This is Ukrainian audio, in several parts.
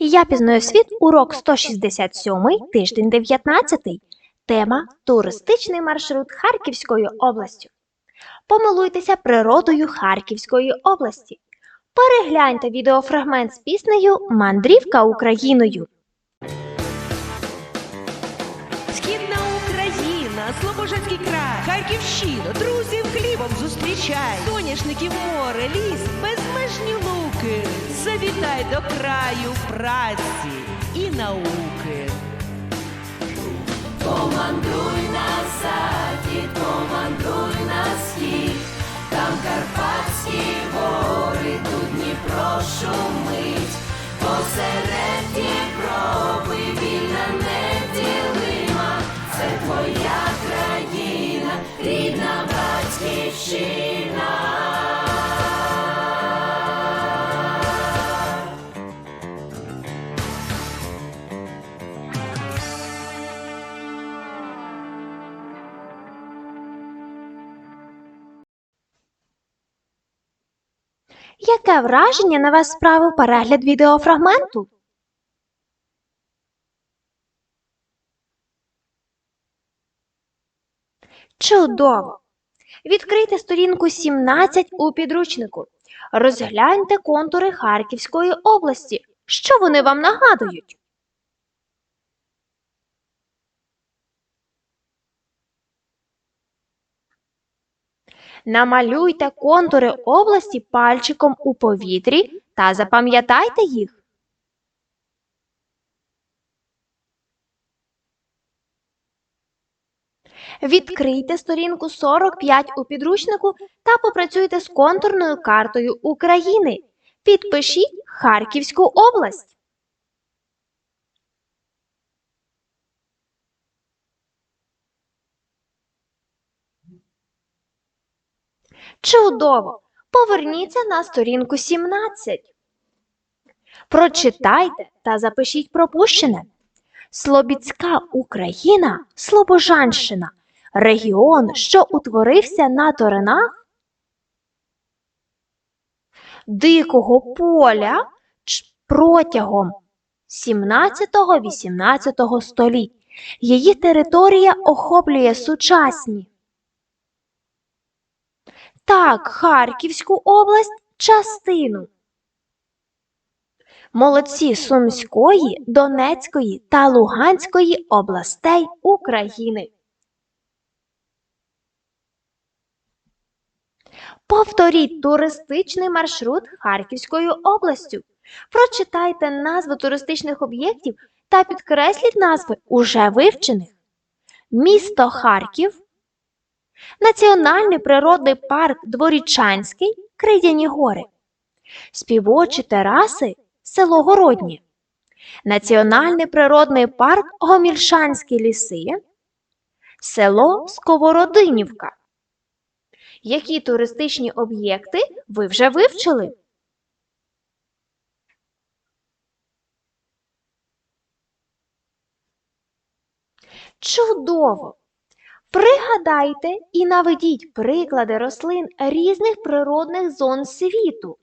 Я пізнаю світ, урок 167, тиждень 19. Тема Туристичний маршрут Харківською областю. Помилуйтеся природою Харківської області. Перегляньте відеофрагмент з піснею Мандрівка Україною. Слобожанський край, Харківщина, друзів хлібом зустрічай, соняшників море, ліс, безмежні луки. Завітай до краю праці і науки. Помандруй на захід, помандруй на схід, там Карпатські гори, тут Дніпро шумить, Яке враження на вас справив перегляд відеофрагменту? Чудово! Відкрийте сторінку 17 у підручнику. Розгляньте контури Харківської області. Що вони вам нагадують? Намалюйте контури області пальчиком у повітрі та запам'ятайте їх. Відкрийте сторінку 45 у підручнику та попрацюйте з контурною картою України. Підпишіть Харківську область. Чудово! Поверніться на сторінку 17. Прочитайте та запишіть пропущене. Слобідська Україна, Слобожанщина, регіон, що утворився на теренах дикого поля протягом 17-18 століть. Її територія охоплює сучасні. Так, Харківську область частину. Молодці Сумської, Донецької та Луганської областей України. Повторіть туристичний маршрут Харківською областю. Прочитайте назви туристичних об'єктів та підкресліть назви уже вивчених. Місто Харків, Національний природний парк Дворічанський, Кридяні гори, Співочі тераси, село Городнє, Національний природний парк Гомільшанські ліси, село Сковородинівка. Які туристичні об'єкти ви вже вивчили? Чудово! Пригадайте і наведіть приклади рослин різних природних зон світу.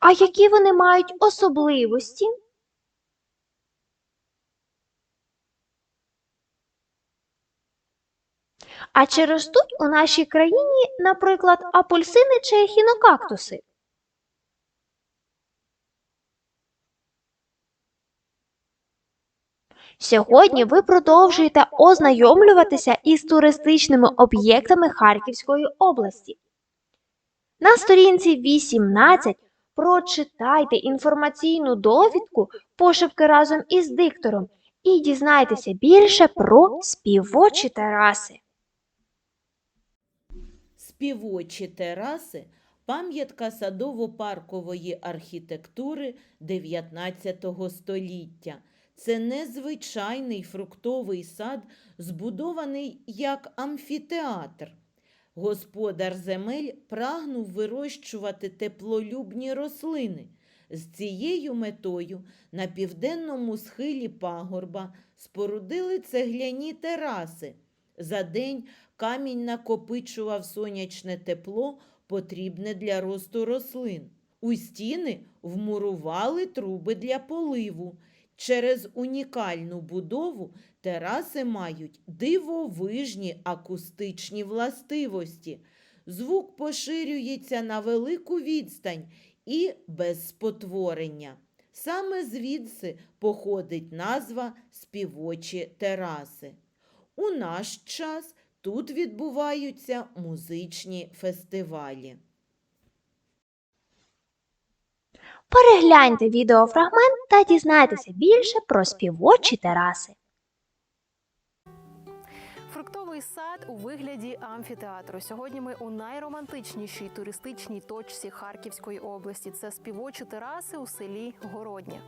А які вони мають особливості? А чи ростуть у нашій країні, наприклад, апельсини чи ехінокактуси? Сьогодні ви продовжуєте ознайомлюватися із туристичними об'єктами Харківської області. На сторінці 18 прочитайте інформаційну довідку пошепки разом із диктором і дізнайтеся більше про співочі тераси. Співочі тераси пам'ятка садово-паркової архітектури 19 століття. Це незвичайний фруктовий сад, збудований як амфітеатр. Господар земель прагнув вирощувати теплолюбні рослини. З цією метою на південному схилі пагорба спорудили цегляні тераси. За день камінь накопичував сонячне тепло, потрібне для росту рослин. У стіни вмурували труби для поливу. Через унікальну будову тераси мають дивовижні акустичні властивості. Звук поширюється на велику відстань і без спотворення. Саме звідси походить назва співочі тераси. У наш час тут відбуваються музичні фестивалі. Перегляньте відеофрагмент та дізнайтеся більше про співочі тераси. Фруктовий сад у вигляді амфітеатру. Сьогодні ми у найромантичнішій туристичній точці Харківської області. Це співочі тераси у селі Городня.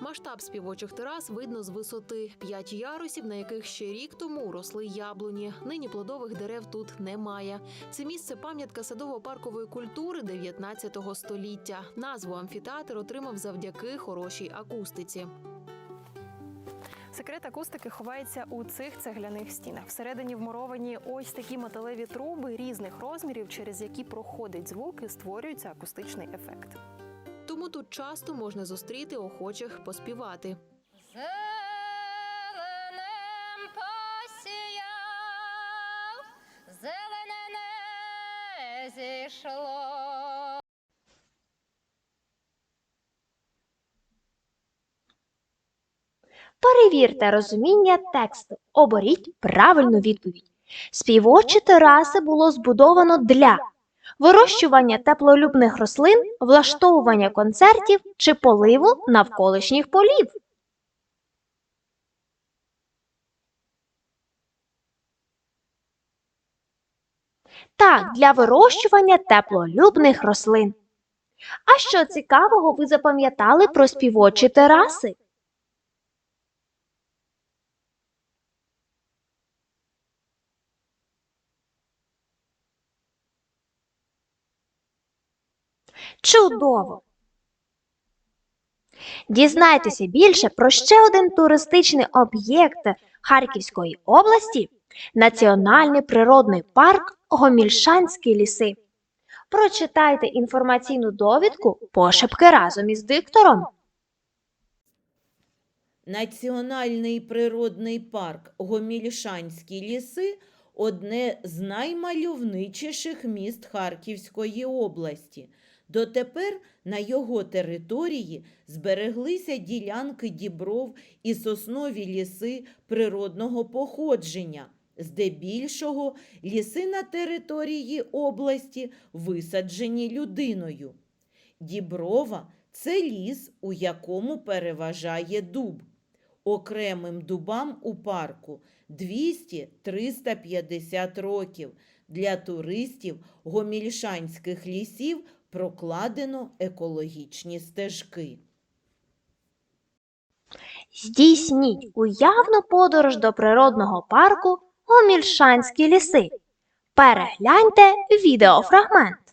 Масштаб співочих терас видно з висоти п'ять ярусів, на яких ще рік тому росли яблуні. Нині плодових дерев тут немає. Це місце пам'ятка садово-паркової культури 19 століття. Назву амфітеатр отримав завдяки хорошій акустиці. Секрет акустики ховається у цих цегляних стінах. Всередині вмуровані ось такі металеві труби різних розмірів, через які проходить звук і створюється акустичний ефект. Тому тут часто можна зустріти охочих поспівати. Зеленем посіяв, зелене не зійшло. Перевірте розуміння тексту. Оберіть правильну відповідь. Співочі тераси було збудовано для вирощування теплолюбних рослин, влаштовування концертів чи поливу навколишніх полів. Так, для вирощування теплолюбних рослин. А що цікавого ви запам'ятали про співочі тераси? Чудово! Дізнайтеся більше про ще один туристичний об'єкт Харківської області Національний природний парк Гомільшанські ліси. Прочитайте інформаційну довідку пошепки разом із диктором. Національний природний парк Гомільшанські ліси одне з наймальовничіших міст Харківської області. Дотепер на його території збереглися ділянки дібров і соснові ліси природного походження. Здебільшого ліси на території області висаджені людиною. Діброва це ліс, у якому переважає дуб. Окремим дубам у парку 200-350 років. Для туристів гомільшанських лісів прокладено екологічні стежки. Здійсніть уявну подорож до природного парку Гомільшанські ліси. Перегляньте відеофрагмент.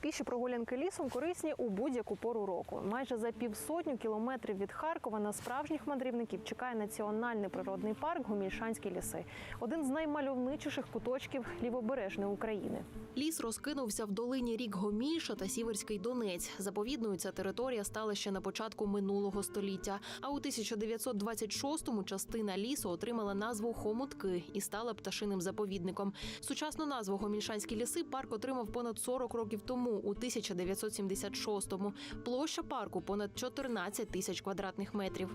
Піші прогулянки лісом корисні у будь-яку пору року. Майже за півсотню кілометрів від Харкова на справжніх мандрівників чекає національний природний парк Гомільшанські ліси, один з наймальовничіших куточків лівобережної України. Ліс розкинувся в долині рік Гомільша та Сіверський Донець. Заповідною ця територія стала ще на початку минулого століття. А у 1926-му частина лісу отримала назву Хомутки і стала пташиним заповідником. Сучасну назву Гомільшанські ліси парк отримав понад 40 років тому, у 1976-му. Площа парку понад 14 тисяч квадратних метрів.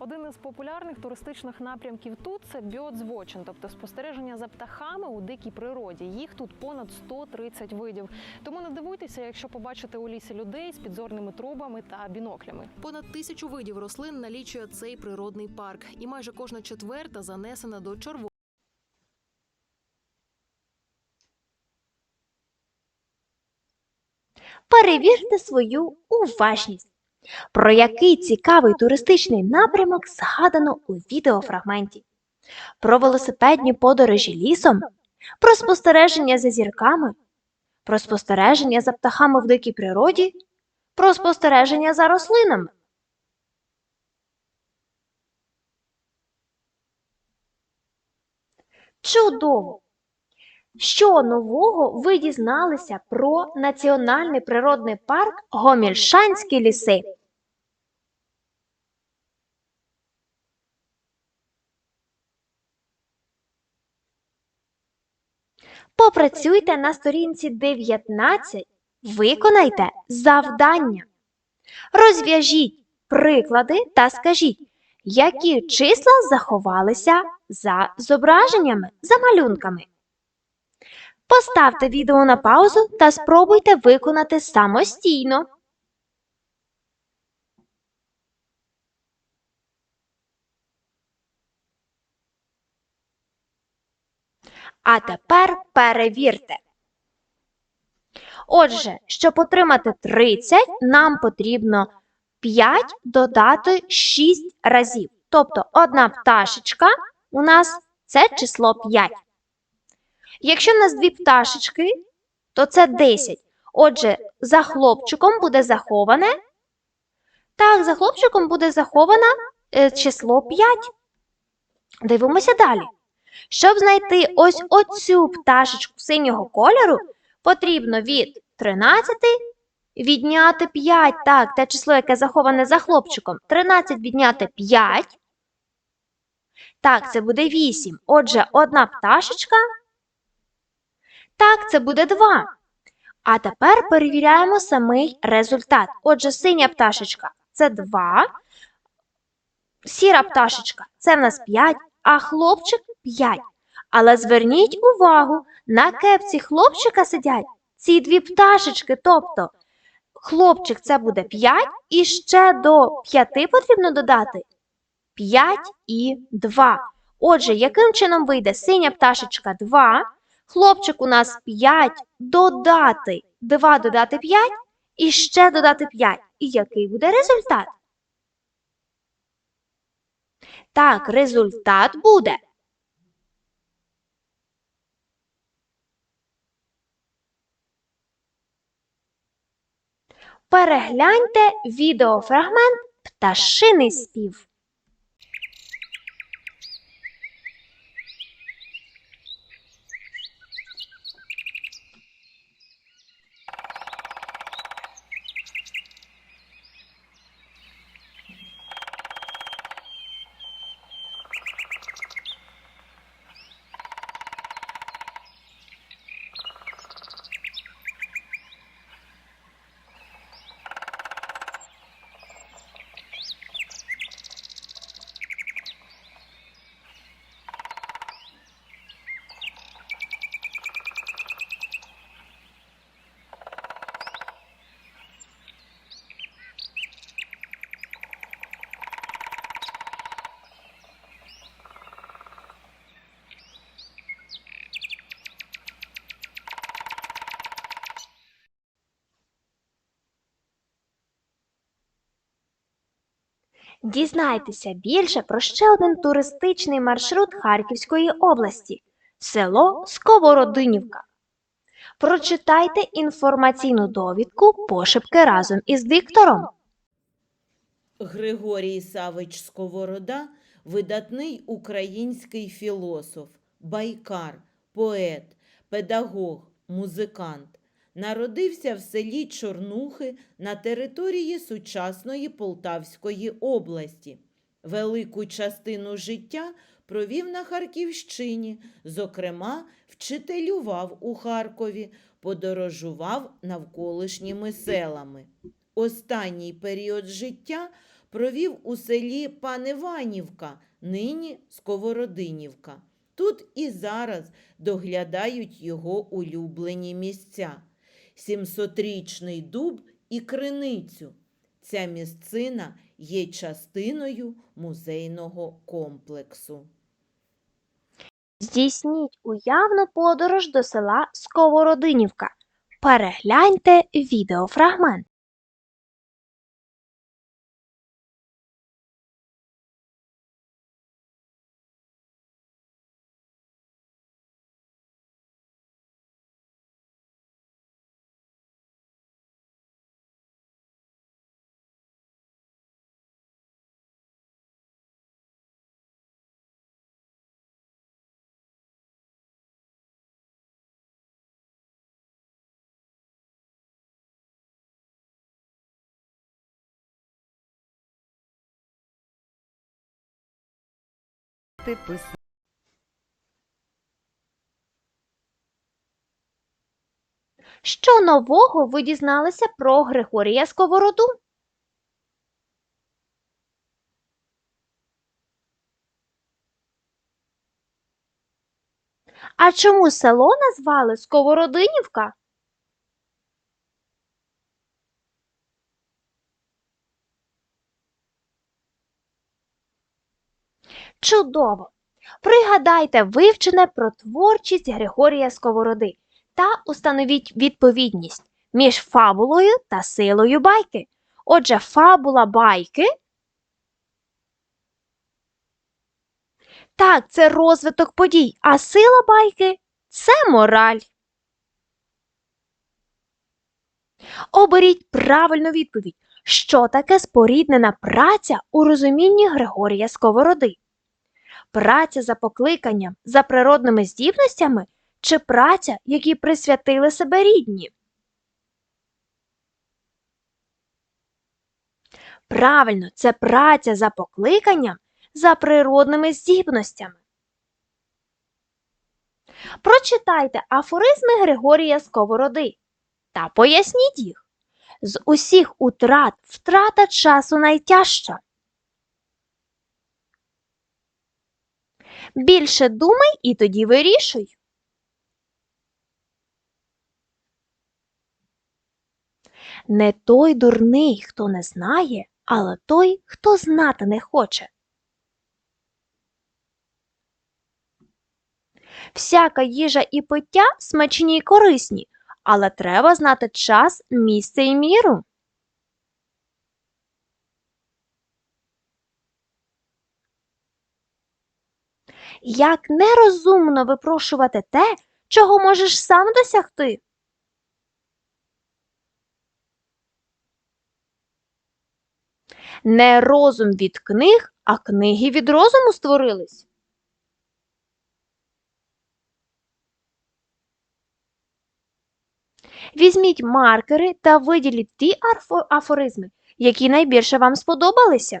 Один із популярних туристичних напрямків тут це біодзвочин, тобто спостереження за птахами у дикій природі. Їх тут понад 130 видів. Тому не дивуйтеся, якщо побачите у лісі людей з підзорними трубами та біноклями. Понад тисячу видів рослин налічує цей природний парк, і майже кожна четверта занесена до червоного. Перевірте свою уважність. Про який цікавий туристичний напрямок згадано у відеофрагменті? Про велосипедні подорожі лісом, про спостереження за зірками, про спостереження за птахами в дикій природі, про спостереження за рослинами. Чудово! Що нового ви дізналися про Національний природний парк Гомільшанські ліси? Попрацюйте на сторінці 19, виконайте завдання. Розв'яжіть приклади та скажіть, які числа заховалися за зображеннями, за малюнками. Поставте відео на паузу та спробуйте виконати самостійно. А тепер перевірте. Отже, щоб отримати 30, нам потрібно 5 додати 6 разів. Тобто одна пташечка у нас це число 5. Якщо в нас дві пташечки, то це 10. Отже, за хлопчиком буде заховане. Так, за хлопчиком буде заховане е, число 5. Дивимося далі. Щоб знайти ось оцю пташечку синього кольору, потрібно від 13 відняти 5. Так, те число, яке заховане за хлопчиком. 13 відняти 5. Так, це буде 8. Отже, одна пташечка. Так, це буде 2. А тепер перевіряємо самий результат. Отже, синя пташечка це 2. Сіра пташечка це в нас 5, а хлопчик 5. Але зверніть увагу, на кепці хлопчика сидять ці дві пташечки, тобто хлопчик це буде 5, і ще до 5 потрібно додати 5 і 2. Отже, яким чином вийде синя пташечка 2, хлопчик у нас 5 додати 2 додати 5 і ще додати 5. І який буде результат? Так, результат буде. Перегляньте відеофрагмент Пташиний спів. Дізнайтеся більше про ще один туристичний маршрут Харківської області село Сковородинівка. Прочитайте інформаційну довідку пошепки разом із диктором. Григорій Савич Сковорода видатний український філософ, байкар, поет, педагог, музикант. Народився в селі Чорнухи на території сучасної Полтавської області. Велику частину життя провів на Харківщині, зокрема, вчителював у Харкові, подорожував навколишніми селами. Останній період життя провів у селі Паневанівка, нині Сковородинівка. Тут і зараз доглядають його улюблені місця. Сімсотрічний дуб і криницю. Ця місцина є частиною музейного комплексу. Здійсніть уявну подорож до села Сковородинівка. Перегляньте відеофрагмент. Почати писати. Що нового ви дізналися про Григорія Сковороду? А чому село назвали Сковородинівка? Чудово! Пригадайте вивчене про творчість Григорія Сковороди та установіть відповідність між фабулою та силою байки. Отже, фабула байки. Так, це розвиток подій, а сила байки це мораль. Оберіть правильну відповідь. Що таке споріднена праця у розумінні Григорія Сковороди? Праця за покликанням, за природними здібностями чи праця, якій присвятили себе рідні? Правильно, це праця за покликанням, за природними здібностями. Прочитайте афоризми Григорія Сковороди та поясніть їх. З усіх утрат втрата часу найтяжча. Більше думай і тоді вирішуй. Не той дурний, хто не знає, але той, хто знати не хоче. Всяка їжа і пиття смачні й корисні, але треба знати час, місце і міру. Як нерозумно випрошувати те, чого можеш сам досягти. Не розум від книг, а книги від розуму створились. Візьміть маркери та виділіть ті афоризми, які найбільше вам сподобалися.